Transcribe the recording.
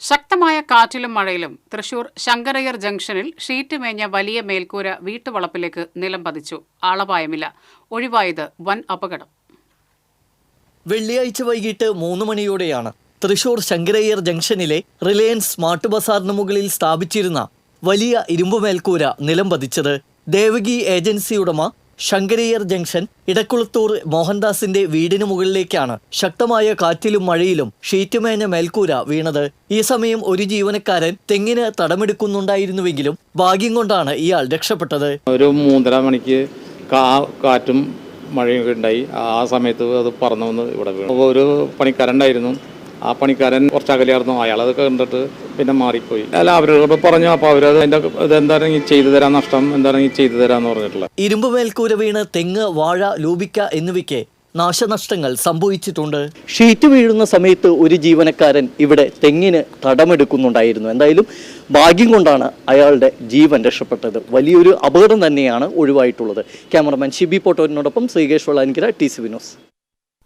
ശക്തമായ കാറ്റിലും മഴയിലും തൃശൂർ ശങ്കരയ്യർ ജംഗ്ഷനിൽ ഷീറ്റ് മേഞ്ഞ വലിയ മേൽക്കൂര വീട്ടുവളപ്പിലേക്ക് നിലം പതിച്ചു. ആളപായമില്ല. ഒഴിവായത് വൻ അപകടം. വെള്ളിയാഴ്ച വൈകിട്ട് മൂന്ന് മണിയോടെയാണ് തൃശൂർ ശങ്കരയ്യർ ജംഗ്ഷനിലെ റിലയൻസ് സ്മാർട്ട് ബസാറിന് മുകളിൽ സ്ഥാപിച്ചിരുന്ന വലിയ ഇരുമ്പ് മേൽക്കൂര നിലം പതിച്ചത് ദേവകി ഏജൻസി ഉടമ ശങ്കരയ്യർ ജംഗ്ഷൻ ഇടക്കുളത്തൂർ മോഹൻദാസിന്റെ വീടിന് മുകളിലേക്കാണ്. ശക്തമായ കാറ്റിലും മഴയിലും ഷീറ്റുമേഞ്ഞ മേൽക്കൂര വീണത്. ഈ സമയം ഒരു ജീവനക്കാരൻ തെങ്ങിന് തടമെടുക്കുന്നുണ്ടായിരുന്നുവെങ്കിലും ഭാഗ്യം കൊണ്ടാണ് ഇയാൾ രക്ഷപ്പെട്ടത്. ഒരു മൂന്നര മണിക്ക് കാറ്റും മഴയും ഉണ്ടായി. ആ സമയത്ത് അത് പറന്നു വന്ന് ഇവിടെ ഒരു പണിക്കാരുണ്ടായിരുന്നു ആ പണിക്കാരൻ കുറച്ച് അകലെയായിരുന്നു അയാൾ. അതൊക്കെ കണ്ടിട്ട് പിന്നെ മാറിപ്പോയി. അല്ല അവരോട് പറഞ്ഞു അപ്പോൾ അവരത് അതിന്റെ ഇതെന്താണെങ്കിൽ ചെയ്തു തരാൻ നഷ്ടം എന്താണെങ്കിൽ ചെയ്തു തരാമെന്ന് പറഞ്ഞിട്ടുള്ള ഇരുമ്പ് മേൽക്കൂര വീണ് തെങ്ങ് വാഴ ലൂപിക്ക എന്നിവയ്ക്ക് നാശനഷ്ടങ്ങൾ സംഭവിച്ചിട്ടുണ്ട്. ഷീറ്റ് വീഴുന്ന സമയത്ത് ഒരു ജീവനക്കാരൻ ഇവിടെ തെങ്ങിന് തടമെടുക്കുന്നുണ്ടായിരുന്നു. എന്തായാലും ഭാഗ്യം കൊണ്ടാണ് അയാളുടെ ജീവൻ രക്ഷപ്പെട്ടത്. വലിയൊരു അപകടം തന്നെയാണ് ഒഴിവായിട്ടുള്ളത്. ക്യാമറമാൻ ഷിബി പോട്ടോറിനോടൊപ്പം ശ്രീകേഷ് വളാൻകിര ടി സി വിനോസ്